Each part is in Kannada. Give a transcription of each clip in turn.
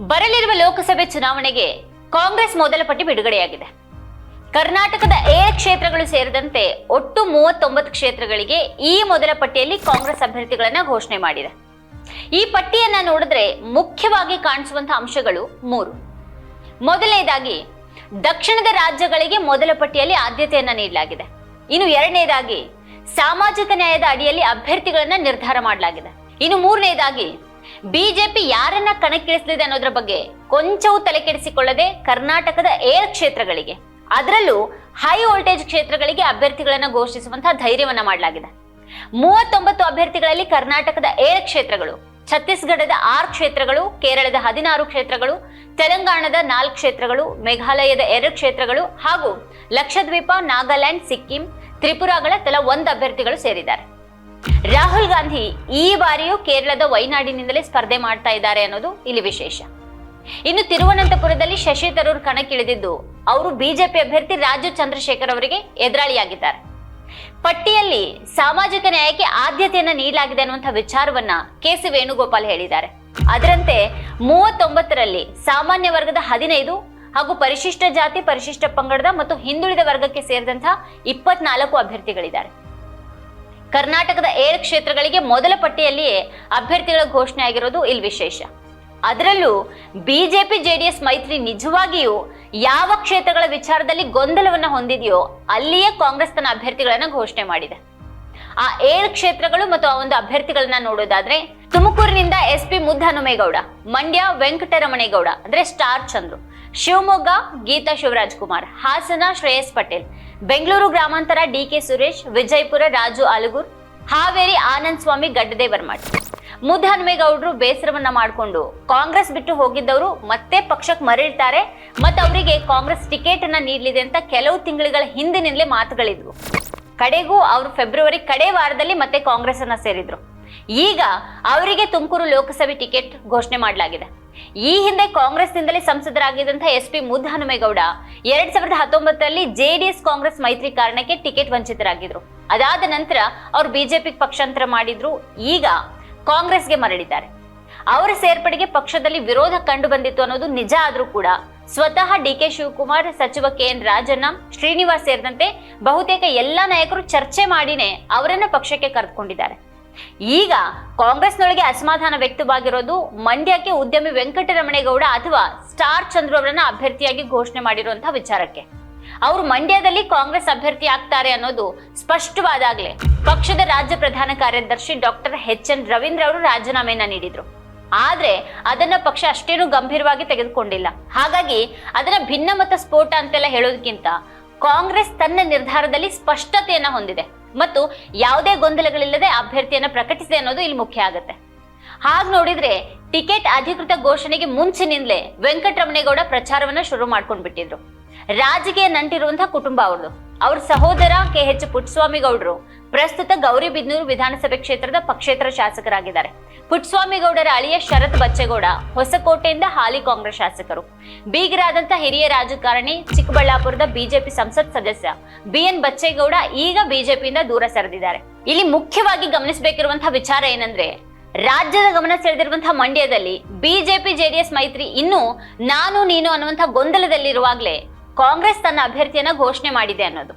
ಬರಲಿರುವ ಲೋಕಸಭೆ ಚುನಾವಣೆಗೆ ಕಾಂಗ್ರೆಸ್ ಮೊದಲ ಪಟ್ಟಿ ಬಿಡುಗಡೆಯಾಗಿದೆ. ಕರ್ನಾಟಕದ ಏಳು ಕ್ಷೇತ್ರಗಳು ಸೇರಿದಂತೆ ಒಟ್ಟು ಮೂವತ್ತೊಂಬತ್ತು ಕ್ಷೇತ್ರಗಳಿಗೆ ಈ ಮೊದಲ ಪಟ್ಟಿಯಲ್ಲಿ ಕಾಂಗ್ರೆಸ್ ಅಭ್ಯರ್ಥಿಗಳನ್ನ ಘೋಷಣೆ ಮಾಡಿದೆ. ಈ ಪಟ್ಟಿಯನ್ನ ನೋಡಿದ್ರೆ ಮುಖ್ಯವಾಗಿ ಕಾಣಿಸುವಂತಹ ಅಂಶಗಳು ಮೂರು. ಮೊದಲನೇದಾಗಿ, ದಕ್ಷಿಣದ ರಾಜ್ಯಗಳಿಗೆ ಮೊದಲ ಪಟ್ಟಿಯಲ್ಲಿ ಆದ್ಯತೆಯನ್ನ ನೀಡಲಾಗಿದೆ. ಇನ್ನು ಎರಡನೇದಾಗಿ, ಸಾಮಾಜಿಕ ನ್ಯಾಯದ ಅಡಿಯಲ್ಲಿ ಅಭ್ಯರ್ಥಿಗಳನ್ನ ನಿರ್ಧಾರ ಮಾಡಲಾಗಿದೆ. ಇನ್ನು ಮೂರನೇದಾಗಿ ಬಿಜೆಪಿ ಯಾರನ್ನ ಕಣಕ್ಕಿಳಿಸಲಿದೆ ಅನ್ನೋದ್ರ ಬಗ್ಗೆ ಕೊಂಚವೂ ತಲೆ ಕೆಡಿಸಿಕೊಳ್ಳದೆ ಕರ್ನಾಟಕದ ಏರ್ ಕ್ಷೇತ್ರಗಳಿಗೆ, ಅದರಲ್ಲೂ ಹೈ ವೋಲ್ಟೇಜ್ ಕ್ಷೇತ್ರಗಳಿಗೆ ಅಭ್ಯರ್ಥಿಗಳನ್ನ ಘೋಷಿಸುವಂತಹ ಧೈರ್ಯವನ್ನ ಮಾಡಲಾಗಿದೆ. ಮೂವತ್ತೊಂಬತ್ತು ಅಭ್ಯರ್ಥಿಗಳಲ್ಲಿ ಕರ್ನಾಟಕದ ಏರ್ ಕ್ಷೇತ್ರಗಳು, ಛತ್ತೀಸ್ಗಢದ ಆರು ಕ್ಷೇತ್ರಗಳು, ಕೇರಳದ ಹದಿನಾರು ಕ್ಷೇತ್ರಗಳು, ತೆಲಂಗಾಣದ ನಾಲ್ಕು ಕ್ಷೇತ್ರಗಳು, ಮೇಘಾಲಯದ ಎರಡು ಕ್ಷೇತ್ರಗಳು ಹಾಗೂ ಲಕ್ಷದ್ವೀಪ, ನಾಗಾಲ್ಯಾಂಡ್, ಸಿಕ್ಕಿಂ, ತ್ರಿಪುರಾಗಳ ತಲಾ ಒಂದು ಅಭ್ಯರ್ಥಿಗಳು ಸೇರಿದ್ದಾರೆ. ರಾಹುಲ್ ಗಾಂಧಿ ಈ ಬಾರಿಯೂ ಕೇರಳದ ವೈನಾಡಿನಿಂದಲೇ ಸ್ಪರ್ಧೆ ಮಾಡ್ತಾ ಇದ್ದಾರೆ ಅನ್ನೋದು ಇಲ್ಲಿ ವಿಶೇಷ. ಇನ್ನು ತಿರುವನಂತಪುರದಲ್ಲಿ ಶಶಿ ತರೂರ್ ಕಣಕ್ಕಿಳಿದಿದ್ದು, ಅವರು ಬಿಜೆಪಿ ಅಭ್ಯರ್ಥಿ ರಾಜು ಚಂದ್ರಶೇಖರ್ ಅವರಿಗೆ ಎದುರಾಳಿಯಾಗಿದ್ದಾರೆ. ಪಟ್ಟಿಯಲ್ಲಿ ಸಾಮಾಜಿಕ ನ್ಯಾಯಕ್ಕೆ ಆದ್ಯತೆಯನ್ನ ನೀಡಲಾಗಿದೆ ಅನ್ನುವಂಥ ವಿಚಾರವನ್ನ ಕೆ ಸಿ ವೇಣುಗೋಪಾಲ್ ಹೇಳಿದ್ದಾರೆ. ಅದರಂತೆ ಮೂವತ್ತೊಂಬತ್ತರಲ್ಲಿ ಸಾಮಾನ್ಯ ವರ್ಗದ ಹದಿನೈದು ಹಾಗೂ ಪರಿಶಿಷ್ಟ ಜಾತಿ, ಪರಿಶಿಷ್ಟ ಪಂಗಡದ ಮತ್ತು ಹಿಂದುಳಿದ ವರ್ಗಕ್ಕೆ ಸೇರಿದಂತಹ ಇಪ್ಪತ್ನಾಲ್ಕು ಅಭ್ಯರ್ಥಿಗಳಿದ್ದಾರೆ. ಕರ್ನಾಟಕದ ಏಳು ಕ್ಷೇತ್ರಗಳಿಗೆ ಮೊದಲ ಪಟ್ಟಿಯಲ್ಲಿಯೇ ಅಭ್ಯರ್ಥಿಗಳ ಘೋಷಣೆ ಆಗಿರೋದು ಇಲ್ಲಿ ವಿಶೇಷ. ಅದರಲ್ಲೂ ಬಿಜೆಪಿ, ಜೆಡಿಎಸ್ ಮೈತ್ರಿ ನಿಜವಾಗಿಯೂ ಯಾವ ಕ್ಷೇತ್ರಗಳ ವಿಚಾರದಲ್ಲಿ ಗೊಂದಲವನ್ನ ಹೊಂದಿದೆಯೋ ಅಲ್ಲಿಯೇ ಕಾಂಗ್ರೆಸ್ ತನ್ನ ಅಭ್ಯರ್ಥಿಗಳನ್ನ ಘೋಷಣೆ ಮಾಡಿದೆ. ಆ ಏಳು ಕ್ಷೇತ್ರಗಳು ಮತ್ತು ಆ ಒಂದು ಅಭ್ಯರ್ಥಿಗಳನ್ನ ನೋಡೋದಾದ್ರೆ ತುಮಕೂರಿನಿಂದ ಎಸ್ ಪಿ ಮುದ್ದಹನುಮೇಗೌಡ, ಮಂಡ್ಯ ವೆಂಕಟರಮಣೇಗೌಡ, ಅಂದ್ರೆ ಸ್ಟಾರ್ ಚಂದ್ರು, ಶಿವಮೊಗ್ಗ ಗೀತಾ ಶಿವರಾಜ್ ಕುಮಾರ್ ಹಾಸನ ಶ್ರೇಯಸ್ ಪಟೇಲ್ ಬೆಂಗಳೂರು ಗ್ರಾಮಾಂತರ ಡಿಕೆ ಸುರೇಶ್, ವಿಜಯಪುರ ರಾಜು ಆಲಗೂರ್, ಹಾವೇರಿ ಆನಂದ್ ಸ್ವಾಮಿ ಗಡ್ಡದೇವರ್ ಮಠ ಮುದ್ದಹನುಮೇಗೌಡರು ಬೇಸರವನ್ನ ಮಾಡಿಕೊಂಡು ಕಾಂಗ್ರೆಸ್ ಬಿಟ್ಟು ಹೋಗಿದ್ದವರು ಮತ್ತೆ ಪಕ್ಷಕ್ಕೆ ಮರಳಿತಾರೆ ಮತ್ತು ಅವರಿಗೆ ಕಾಂಗ್ರೆಸ್ ಟಿಕೆಟ್ ಅನ್ನ ನೀಡಲಿದೆ ಅಂತ ಕೆಲವು ತಿಂಗಳುಗಳ ಹಿಂದಿನಿಂದಲೇ ಮಾತುಗಳಿದ್ವು. ಕಡೆಗೂ ಅವರು ಫೆಬ್ರವರಿ ಕಡೆ ವಾರದಲ್ಲಿ ಮತ್ತೆ ಕಾಂಗ್ರೆಸ್ ಅನ್ನ ಸೇರಿದ್ರು. ಈಗ ಅವರಿಗೆ ತುಮಕೂರು ಲೋಕಸಭೆ ಟಿಕೆಟ್ ಘೋಷಣೆ ಮಾಡಲಾಗಿದೆ. ಈ ಹಿಂದೆ ಕಾಂಗ್ರೆಸ್ನಿಂದಲೇ ಸಂಸದರಾಗಿದ್ದಂಥ ಎಸ್ ಪಿ ಮುದ್ದಹನುಮೇಗೌಡ ಎರಡ್ ಸಾವಿರದ ಹತ್ತೊಂಬತ್ತರಲ್ಲಿ ಜೆಡಿಎಸ್ ಕಾಂಗ್ರೆಸ್ ಮೈತ್ರಿ ಕಾರಣಕ್ಕೆ ಟಿಕೆಟ್ ವಂಚಿತರಾಗಿದ್ರು. ಅದಾದ ನಂತರ ಅವರು ಬಿಜೆಪಿ ಪಕ್ಷಾಂತರ ಮಾಡಿದ್ರು. ಈಗ ಕಾಂಗ್ರೆಸ್ಗೆ ಮರಳಿದ್ದಾರೆ. ಅವರ ಸೇರ್ಪಡೆಗೆ ಪಕ್ಷದಲ್ಲಿ ವಿರೋಧ ಕಂಡು ಬಂದಿತ್ತು ಅನ್ನೋದು ನಿಜ ಆದ್ರೂ ಕೂಡ ಸ್ವತಃ ಡಿ ಕೆ ಶಿವಕುಮಾರ್, ಸಚಿವ ಕೆ ಎನ್ ರಾಜಣ್ಣ, ಶ್ರೀನಿವಾಸ್ ಸೇರಿದಂತೆ ಬಹುತೇಕ ಎಲ್ಲಾ ನಾಯಕರು ಚರ್ಚೆ ಮಾಡಿನೇ ಅವರನ್ನ ಪಕ್ಷಕ್ಕೆ ಕರೆದುಕೊಂಡಿದ್ದಾರೆ. ಈಗ ಕಾಂಗ್ರೆಸ್ನೊಳಗೆ ಅಸಮಾಧಾನ ವ್ಯಕ್ತವಾಗಿರೋದು ಮಂಡ್ಯಕ್ಕೆ ಉದ್ಯಮಿ ವೆಂಕಟರಮಣೇಗೌಡ ಅಥವಾ ಸ್ಟಾರ್ ಚಂದ್ರು ಅವರನ್ನ ಅಭ್ಯರ್ಥಿಯಾಗಿ ಘೋಷಣೆ ಮಾಡಿರುವಂತಹ ವಿಚಾರಕ್ಕೆ. ಅವರು ಮಂಡ್ಯದಲ್ಲಿ ಕಾಂಗ್ರೆಸ್ ಅಭ್ಯರ್ಥಿ ಆಗ್ತಾರೆ ಅನ್ನೋದು ಸ್ಪಷ್ಟವಾದಾಗ್ಲೇ ಪಕ್ಷದ ರಾಜ್ಯ ಪ್ರಧಾನ ಕಾರ್ಯದರ್ಶಿ ಡಾಕ್ಟರ್ ಎಚ್ ಎನ್ ರವೀಂದ್ರ ಅವರು ರಾಜೀನಾಮೆಯನ್ನ ನೀಡಿದ್ರು. ಆದ್ರೆ ಅದನ್ನ ಪಕ್ಷ ಅಷ್ಟೇನು ಗಂಭೀರವಾಗಿ ತೆಗೆದುಕೊಂಡಿಲ್ಲ. ಹಾಗಾಗಿ ಅದನ್ನ ಭಿನ್ನಮತ ಸ್ಫೋಟ ಅಂತೆಲ್ಲ ಹೇಳೋದಕ್ಕಿಂತ ಕಾಂಗ್ರೆಸ್ ತನ್ನ ನಿರ್ಧಾರದಲ್ಲಿ ಸ್ಪಷ್ಟತೆಯನ್ನ ಹೊಂದಿದೆ. ಮತ್ತು ಯಾವುದೇ ಗೊಂದಲಗಳಿಲ್ಲದೆ ಅಭ್ಯರ್ಥಿಯನ್ನ ಪ್ರಕಟಿಸಿದೆ ಅನ್ನೋದು ಇಲ್ಲಿ ಮುಖ್ಯ ಆಗುತ್ತೆ. ಹಾಗ್ ನೋಡಿದ್ರೆ ಟಿಕೆಟ್ ಅಧಿಕೃತ ಘೋಷಣೆಗೆ ಮುಂಚಿನಿಂದಲೇ ವೆಂಕಟರಮಣೇಗೌಡ ಪ್ರಚಾರವನ್ನ ಶುರು ಮಾಡ್ಕೊಂಡ್ಬಿಟ್ಟಿದ್ರು. ರಾಜಕೀಯ ನಂಟಿರುವಂತಹ ಕುಟುಂಬ ಅವ್ರದ್ದು ಅವ್ರ ಸಹೋದರ ಕೆ ಎಚ್ ಪುಟ್ಟಸ್ವಾಮಿ ಗೌಡರು ಪ್ರಸ್ತುತ ಗೌರಿಬಿದನೂರು ವಿಧಾನಸಭೆ ಕ್ಷೇತ್ರದ ಪಕ್ಷೇತರ ಶಾಸಕರಾಗಿದ್ದಾರೆ. ಪುಟ್ಟಸ್ವಾಮಿ ಗೌಡರ ಅಳಿಯ ಶರತ್ ಬಚ್ಚೇಗೌಡ ಹೊಸಕೋಟೆಯಿಂದ ಹಾಲಿ ಕಾಂಗ್ರೆಸ್ ಶಾಸಕರು. ಬೀಗರಾದಂತಹ ಹಿರಿಯ ರಾಜಕಾರಣಿ ಚಿಕ್ಕಬಳ್ಳಾಪುರದ ಬಿಜೆಪಿ ಸಂಸತ್ ಸದಸ್ಯ ಬಿ ಎನ್ ಬಚ್ಚೇಗೌಡ ಈಗ ಬಿಜೆಪಿಯಿಂದ ದೂರ ಸರಿದಿದ್ದಾರೆ. ಇಲ್ಲಿ ಮುಖ್ಯವಾಗಿ ಗಮನಿಸಬೇಕಿರುವಂತಹ ವಿಚಾರ ಏನಂದ್ರೆ, ರಾಜ್ಯದ ಗಮನ ಸೆಳೆದಿರುವಂತಹ ಮಂಡ್ಯದಲ್ಲಿ ಬಿಜೆಪಿ ಜೆಡಿಎಸ್ ಮೈತ್ರಿ ಇನ್ನೂ ನಾನು ನೀನು ಅನ್ನುವಂತಹ ಗೊಂದಲದಲ್ಲಿರುವಾಗಲೇ ಕಾಂಗ್ರೆಸ್ ತನ್ನ ಅಭ್ಯರ್ಥಿಯನ್ನ ಘೋಷಣೆ ಮಾಡಿದೆ ಅನ್ನೋದು.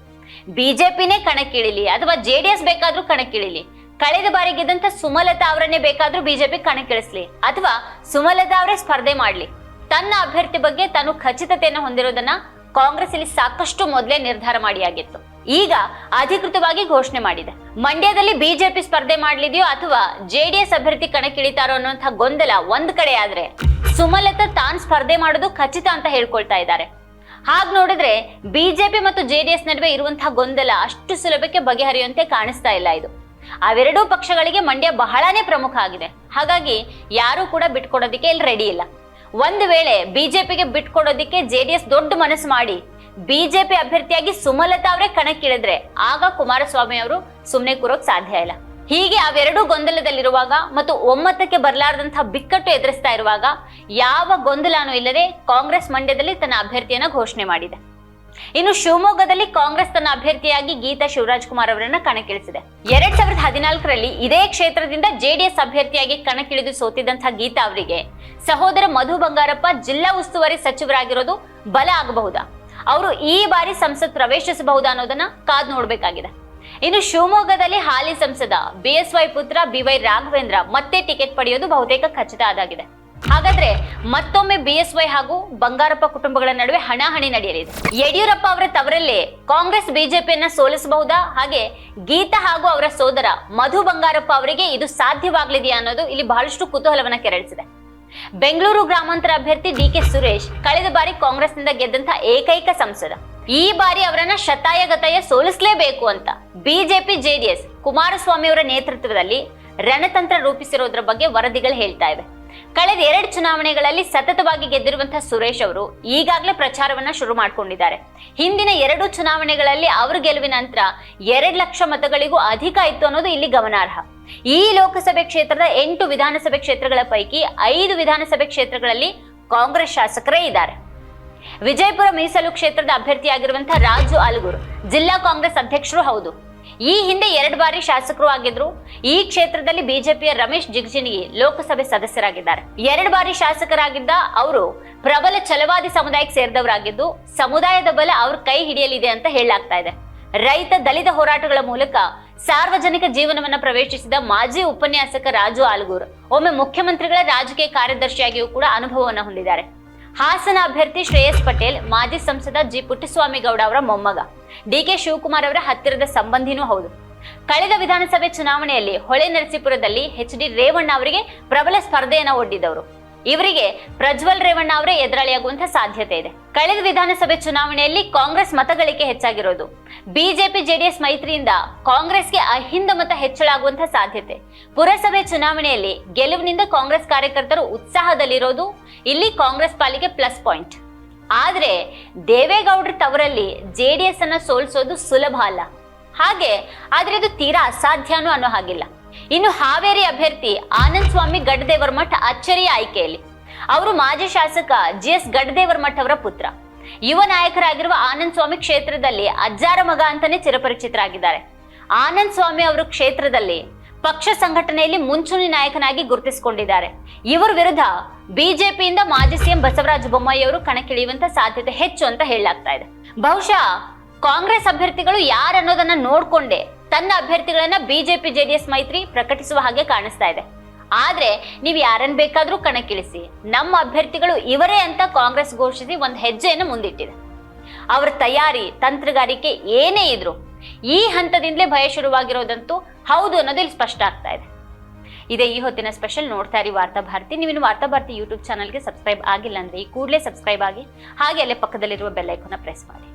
ಬಿಜೆಪಿನೇ ಕಣಕ್ಕಿಳಿಲಿ ಅಥವಾ ಜೆಡಿಎಸ್ ಬೇಕಾದ್ರೂ ಕಣಕ್ಕಿಳಿಲಿ. ಕಳೆದ ಬಾರಿ ಗೆದ್ದಂತ ಸುಮಲತಾ ಅವರನ್ನೇ ಬೇಕಾದ್ರೂ ಬಿಜೆಪಿ ಕಣಕ್ಕಿಳಿಸ್ಲಿ. ಅಥವಾ ಸುಮಲತಾ ಅವರೇ ಸ್ಪರ್ಧೆ ಮಾಡ್ಲಿ. ತನ್ನ ಅಭ್ಯರ್ಥಿ ಬಗ್ಗೆ ತಾನು ಖಚಿತತೆಯನ್ನು ಹೊಂದಿರೋದನ್ನ ಕಾಂಗ್ರೆಸ್ ಇಲ್ಲಿ ಸಾಕಷ್ಟು ಮೊದಲೇ ನಿರ್ಧಾರ ಮಾಡಿಯಾಗಿತ್ತು ಈಗ ಅಧಿಕೃತವಾಗಿ ಘೋಷಣೆ ಮಾಡಿದೆ. ಮಂಡ್ಯದಲ್ಲಿ ಬಿಜೆಪಿ ಸ್ಪರ್ಧೆ ಮಾಡ್ಲಿದೆಯೋ ಅಥವಾ ಜೆಡಿಎಸ್ ಅಭ್ಯರ್ಥಿ ಕಣಕ್ಕಿಳಿತಾರೋ ಅನ್ನುವಂತಹ ಗೊಂದಲ ಒಂದ್ ಕಡೆ ಆದ್ರೆ ಸುಮಲತಾ ತಾನ್ ಸ್ಪರ್ಧೆ ಮಾಡೋದು ಖಚಿತ ಅಂತ ಹೇಳ್ಕೊಳ್ತಾ ಇದ್ದಾರೆ. ಹಾಗ್ ನೋಡಿದ್ರೆ ಬಿಜೆಪಿ ಮತ್ತು ಜೆಡಿಎಸ್ ನಡುವೆ ಇರುವಂತಹ ಗೊಂದಲ ಅಷ್ಟು ಸುಲಭಕ್ಕೆ ಬಗೆಹರಿಯುವಂತೆ ಕಾಣಿಸ್ತಾ ಇಲ್ಲ ಇದು. ಅವೆರಡೂ ಪಕ್ಷಗಳಿಗೆ ಮಂಡ್ಯ ಬಹಳನೇ ಪ್ರಮುಖ ಆಗಿದೆ. ಹಾಗಾಗಿ ಯಾರು ಕೂಡ ಬಿಟ್ಕೊಡೋದಿಕ್ಕೆ ಇಲ್ಲಿ ರೆಡಿ ಇಲ್ಲ. ಒಂದು ವೇಳೆ ಬಿಜೆಪಿಗೆ ಬಿಟ್ಕೊಡೋದಿಕ್ಕೆ ಜೆಡಿಎಸ್ ದೊಡ್ಡ ಮನಸ್ಸು ಮಾಡಿ ಬಿಜೆಪಿ ಅಭ್ಯರ್ಥಿಯಾಗಿ ಸುಮಲತಾ ಅವರೇ ಕಣಕ್ಕಿಳಿದ್ರೆ ಆಗ ಕುಮಾರಸ್ವಾಮಿ ಅವರು ಸುಮ್ಮನೆ ಕೂರೋಕ್ ಸಾಧ್ಯ ಇಲ್ಲ. ಹೀಗೆ ಅವೆರಡೂ ಗೊಂದಲದಲ್ಲಿರುವಾಗ ಮತ್ತು ಒಮ್ಮತಕ್ಕೆ ಬರಲಾರದಂತಹ ಬಿಕ್ಕಟ್ಟು ಎದುರಿಸ್ತಾ ಇರುವಾಗ ಯಾವ ಗೊಂದಲನೂ ಇಲ್ಲದೆ ಕಾಂಗ್ರೆಸ್ ಮಂಡ್ಯದಲ್ಲಿ ತನ್ನ ಅಭ್ಯರ್ಥಿಯನ್ನು ಘೋಷಣೆ ಮಾಡಿದೆ. ಇನ್ನು ಶಿವಮೊಗ್ಗದಲ್ಲಿ ಕಾಂಗ್ರೆಸ್ ತನ್ನ ಅಭ್ಯರ್ಥಿಯಾಗಿ ಗೀತಾ ಶಿವರಾಜ್ ಕುಮಾರ್ ಅವರನ್ನ ಕಣಕ್ಕಿಳಿಸಿದೆ. ಎರಡ್ ಸಾವಿರದ ಹದಿನಾಲ್ಕರಲ್ಲಿ ಇದೇ ಕ್ಷೇತ್ರದಿಂದ ಜೆಡಿಎಸ್ ಅಭ್ಯರ್ಥಿಯಾಗಿ ಕಣಕ್ಕಿಳಿದು ಸೋತಿದ್ದಂತಹ ಗೀತಾ ಅವರಿಗೆ ಸಹೋದರ ಮಧು ಬಂಗಾರಪ್ಪ ಜಿಲ್ಲಾ ಉಸ್ತುವಾರಿ ಸಚಿವರಾಗಿರೋದು ಬಲ ಆಗಬಹುದಾ? ಅವರು ಈ ಬಾರಿ ಸಂಸತ್ ಪ್ರವೇಶಿಸಬಹುದಾ ಅನ್ನೋದನ್ನ ಕಾದ್ ನೋಡ್ಬೇಕಾಗಿದೆ. ಇನ್ನು ಶಿವಮೊಗ್ಗದಲ್ಲಿ ಹಾಲಿ ಸಂಸದ ಬಿಎಸ್ವೈ ಪುತ್ರ ಬಿವೈ ರಾಘವೇಂದ್ರ ಮತ್ತೆ ಟಿಕೆಟ್ ಪಡೆಯೋದು ಬಹುತೇಕ ಖಚಿತ ಆದಾಗಿದೆ. ಹಾಗಾದ್ರೆ ಮತ್ತೊಮ್ಮೆ ಬಿಎಸ್ವೈ ಹಾಗೂ ಬಂಗಾರಪ್ಪ ಕುಟುಂಬಗಳ ನಡುವೆ ಹಣಾಹಣಿ ನಡೆಯಲಿದೆ. ಯಡಿಯೂರಪ್ಪ ಅವರ ತವರಲ್ಲೇ ಕಾಂಗ್ರೆಸ್ ಬಿಜೆಪಿಯನ್ನ ಸೋಲಿಸಬಹುದಾ? ಹಾಗೆ ಗೀತಾ ಹಾಗೂ ಅವರ ಸೋದರ ಮಧು ಬಂಗಾರಪ್ಪ ಅವರಿಗೆ ಇದು ಸಾಧ್ಯವಾಗಲಿದೆಯಾ ಅನ್ನೋದು ಇಲ್ಲಿ ಬಹಳಷ್ಟು ಕುತೂಹಲವನ್ನ ಕೆರಳಿಸಿದೆ. ಬೆಂಗಳೂರು ಗ್ರಾಮಾಂತರ ಅಭ್ಯರ್ಥಿ ಡಿ ಕೆ ಸುರೇಶ್ ಕಳೆದ ಬಾರಿ ಕಾಂಗ್ರೆಸ್ನಿಂದ ಗೆದ್ದಂತ ಏಕೈಕ ಸಂಸದ. ಈ ಬಾರಿ ಅವರನ್ನ ಶತಾಯಗತಾಯ ಸೋಲಿಸಲೇಬೇಕು ಅಂತ ಬಿಜೆಪಿ ಜೆಡಿಎಸ್ ಕುಮಾರಸ್ವಾಮಿ ಅವರ ನೇತೃತ್ವದಲ್ಲಿ ರಣತಂತ್ರ ರೂಪಿಸಿರೋದ್ರ ಬಗ್ಗೆ ವರದಿಗಳು ಹೇಳ್ತಾ ಇವೆ. ಕಳೆದ ಎರಡು ಚುನಾವಣೆಗಳಲ್ಲಿ ಸತತವಾಗಿ ಗೆದ್ದಿರುವಂತಹ ಸುರೇಶ್ ಅವರು ಈಗಾಗಲೇ ಪ್ರಚಾರವನ್ನ ಶುರು ಮಾಡಿಕೊಂಡಿದ್ದಾರೆ. ಹಿಂದಿನ ಎರಡು ಚುನಾವಣೆಗಳಲ್ಲಿ ಅವರು ಗೆಲುವಿನ ನಂತರ ಎರಡು ಲಕ್ಷ ಮತಗಳಿಗೂ ಅಧಿಕ ಇತ್ತು ಅನ್ನೋದು ಇಲ್ಲಿ ಗಮನಾರ್ಹ. ಈ ಲೋಕಸಭೆ ಕ್ಷೇತ್ರದ ಎಂಟು ವಿಧಾನಸಭೆ ಕ್ಷೇತ್ರಗಳ ಪೈಕಿ ಐದು ವಿಧಾನಸಭೆ ಕ್ಷೇತ್ರಗಳಲ್ಲಿ ಕಾಂಗ್ರೆಸ್ ಶಾಸಕರೇ ಇದ್ದಾರೆ. ವಿಜಯಪುರ ಮೀಸಲು ಕ್ಷೇತ್ರದ ಅಭ್ಯರ್ಥಿಯಾಗಿರುವಂತಹ ರಾಜು ಆಲಗೂರು ಜಿಲ್ಲಾ ಕಾಂಗ್ರೆಸ್ ಅಧ್ಯಕ್ಷರು ಹೌದು. ಈ ಹಿಂದೆ ಎರಡು ಬಾರಿ ಶಾಸಕರು ಆಗಿದ್ರು. ಈ ಕ್ಷೇತ್ರದಲ್ಲಿ ಬಿಜೆಪಿಯ ರಮೇಶ್ ಜಿಗಜಿಣಗಿ ಲೋಕಸಭೆ ಸದಸ್ಯರಾಗಿದ್ದಾರೆ. ಎರಡು ಬಾರಿ ಶಾಸಕರಾಗಿದ್ದ ಅವರು ಪ್ರಬಲ ಛಲವಾದಿ ಸಮುದಾಯಕ್ಕೆ ಸೇರಿದವರಾಗಿದ್ದು, ಸಮುದಾಯದ ಬಲ ಅವ್ರ ಕೈ ಹಿಡಿಯಲಿದೆ ಅಂತ ಹೇಳಲಾಗ್ತಾ ಇದೆ. ರೈತ ದಲಿತ ಹೋರಾಟಗಳ ಮೂಲಕ ಸಾರ್ವಜನಿಕ ಜೀವನವನ್ನ ಪ್ರವೇಶಿಸಿದ ಮಾಜಿ ಉಪನ್ಯಾಸಕ ರಾಜು ಆಲ್ಗೂರ್. ಒಮ್ಮೆ ಮುಖ್ಯಮಂತ್ರಿಗಳ ರಾಜಕೀಯ ಕಾರ್ಯದರ್ಶಿಯಾಗಿಯೂ ಕೂಡ ಅನುಭವವನ್ನ ಹೊಂದಿದ್ದಾರೆ. ಹಾಸನ ಅಭ್ಯರ್ಥಿ ಶ್ರೇಯಸ್ ಪಟೇಲ್, ಮಾಜಿ ಸಂಸದ ಜಿ ಪುಟ್ಟಸ್ವಾಮಿ ಗೌಡ ಅವರ ಮೊಮ್ಮಗ. ಡಿ ಕೆ ಶಿವಕುಮಾರ್ ಅವರ ಹತ್ತಿರದ ಸಂಬಂಧಿನೂ ಹೌದು. ಕಳೆದ ವಿಧಾನಸಭೆ ಚುನಾವಣೆಯಲ್ಲಿ ಹೊಳೆ ನರಸೀಪುರದಲ್ಲಿ ಎಚ್ ಡಿ ರೇವಣ್ಣ ಅವರಿಗೆ ಪ್ರಬಲ ಸ್ಪರ್ಧೆಯನ್ನು ಒಡ್ಡಿದವರು. ಇವರಿಗೆ ಪ್ರಜ್ವಲ್ ರೇವಣ್ಣ ಅವರೇ ಎದುರಾಳಿಯಾಗುವಂತಹ ಸಾಧ್ಯತೆ ಇದೆ. ಕಳೆದ ವಿಧಾನಸಭೆ ಚುನಾವಣೆಯಲ್ಲಿ ಕಾಂಗ್ರೆಸ್ ಮತಗಳಿಕೆ ಹೆಚ್ಚಾಗಿರೋದು. ಬಿಜೆಪಿ, ಜೆಡಿಎಸ್ ಮೈತ್ರಿಯಿಂದ ಕಾಂಗ್ರೆಸ್ಗೆ ಅಹಿಂದ ಮತ ಹೆಚ್ಚಳ ಹೆಚ್ಚಳಾಗುವಂತಹ ಸಾಧ್ಯತೆ. ಪುರಸಭೆ ಚುನಾವಣೆಯಲ್ಲಿ ಗೆಲುವಿನಿಂದ ಕಾಂಗ್ರೆಸ್ ಕಾರ್ಯಕರ್ತರು ಉತ್ಸಾಹದಲ್ಲಿರೋದು, ಇಲ್ಲಿ ಕಾಂಗ್ರೆಸ್ ಪಾಲಿಗೆ ಪ್ಲಸ್ ಪಾಯಿಂಟ್. ಆದ್ರೆ ದೇವೇಗೌಡರ ತವರಲ್ಲಿ ಜೆಡಿಎಸ್ ಅನ್ನ ಸೋಲಿಸೋದು ಸುಲಭ ಅಲ್ಲ. ಹಾಗೆ, ಆದ್ರೆ ಇದು ತೀರಾ ಅಸಾಧ್ಯನೂ ಅನ್ನೋ ಹಾಗಿಲ್ಲ. ಇನ್ನು ಹಾವೇರಿ ಅಭ್ಯರ್ಥಿ ಆನಂದ್ ಸ್ವಾಮಿ ಗಡ್ದೇವರ ಮಠ ಅಚ್ಚರಿಯ ಆಯ್ಕೆಯಲ್ಲಿ. ಅವರು ಮಾಜಿ ಶಾಸಕ ಜಿ ಎಸ್ ಗಡ್ದೇವರ ಮಠ ಅವರ ಪುತ್ರ. ಯುವ ನಾಯಕರಾಗಿರುವ ಆನಂದ್ ಸ್ವಾಮಿ ಕ್ಷೇತ್ರದಲ್ಲಿ ಅಜ್ಜಾರ ಮಗ ಅಂತಾನೆ ಚಿರಪರಿಚಿತರಾಗಿದ್ದಾರೆ. ಆನಂದ್ ಸ್ವಾಮಿ ಅವರು ಕ್ಷೇತ್ರದಲ್ಲಿ ಪಕ್ಷ ಸಂಘಟನೆಯಲ್ಲಿ ಮುಂಚೂಣಿ ನಾಯಕನಾಗಿ ಗುರುತಿಸಿಕೊಂಡಿದ್ದಾರೆ. ಇವರ ವಿರುದ್ಧ ಬಿಜೆಪಿಯಿಂದ ಮಾಜಿ ಸಿಎಂ ಬಸವರಾಜ ಬೊಮ್ಮಾಯಿ ಅವರು ಕಣಕ್ಕಿಳಿಯುವಂತ ಸಾಧ್ಯತೆ ಹೆಚ್ಚು ಅಂತ ಹೇಳಲಾಗ್ತಾ ಇದೆ. ಬಹುಶಃ ಕಾಂಗ್ರೆಸ್ ಅಭ್ಯರ್ಥಿಗಳು ಯಾರನ್ನೋದನ್ನ ನೋಡ್ಕೊಂಡೆ. ತನ್ನ ಅಭ್ಯರ್ಥಿಗಳನ್ನ ಬಿಜೆಪಿ, ಜೆಡಿಎಸ್ ಮೈತ್ರಿ ಪ್ರಕಟಿಸುವ ಹಾಗೆ ಕಾಣಿಸ್ತಾ ಇದೆ. ಆದ್ರೆ ನೀವು ಯಾರನ್ನ ಬೇಕಾದ್ರೂ ಕಣಕ್ಕಿಳಿಸಿ. ನಮ್ಮ ಅಭ್ಯರ್ಥಿಗಳು ಇವರೇ ಅಂತ ಕಾಂಗ್ರೆಸ್ ಘೋಷಿಸಿ ಒಂದು ಹೆಜ್ಜೆಯನ್ನು ಮುಂದಿಟ್ಟಿದೆ. ಅವರ ತಯಾರಿ, ತಂತ್ರಗಾರಿಕೆ ಏನೇ ಇದ್ರು ಈ ಹಂತದಿಂದಲೇ ಭಯ ಶುರುವಾಗಿರೋದಂತೂ ಹೌದು ಅನ್ನೋದು ಇಲ್ಲಿ ಸ್ಪಷ್ಟ ಆಗ್ತಾ ಇದೆ. ಇದೇ ಈ ಹೊತ್ತಿನ ಸ್ಪೆಷಲ್ ನೋಡ್ತಾ ಇರಿ ವಾರ್ತಾ ಭಾರತಿ. ನೀವಿನ್ನು ವಾರ್ತಾ ಭಾರತಿ ಯೂಟ್ಯೂಬ್ ಚಾನಲ್ಗೆ ಸಬ್ಸ್ಕ್ರೈಬ್ ಆಗಿಲ್ಲ ಅಂದ್ರೆ ಈ ಕೂಡಲೇ ಸಬ್ಸ್ಕ್ರೈಬ್ ಆಗಿ ಹಾಗೆ ಅಲ್ಲೇ ಪಕ್ಕದಲ್ಲಿರುವ ಬೆಲ್ ಐಕಾನ್ನ ಪ್ರೆಸ್ ಮಾಡಿ.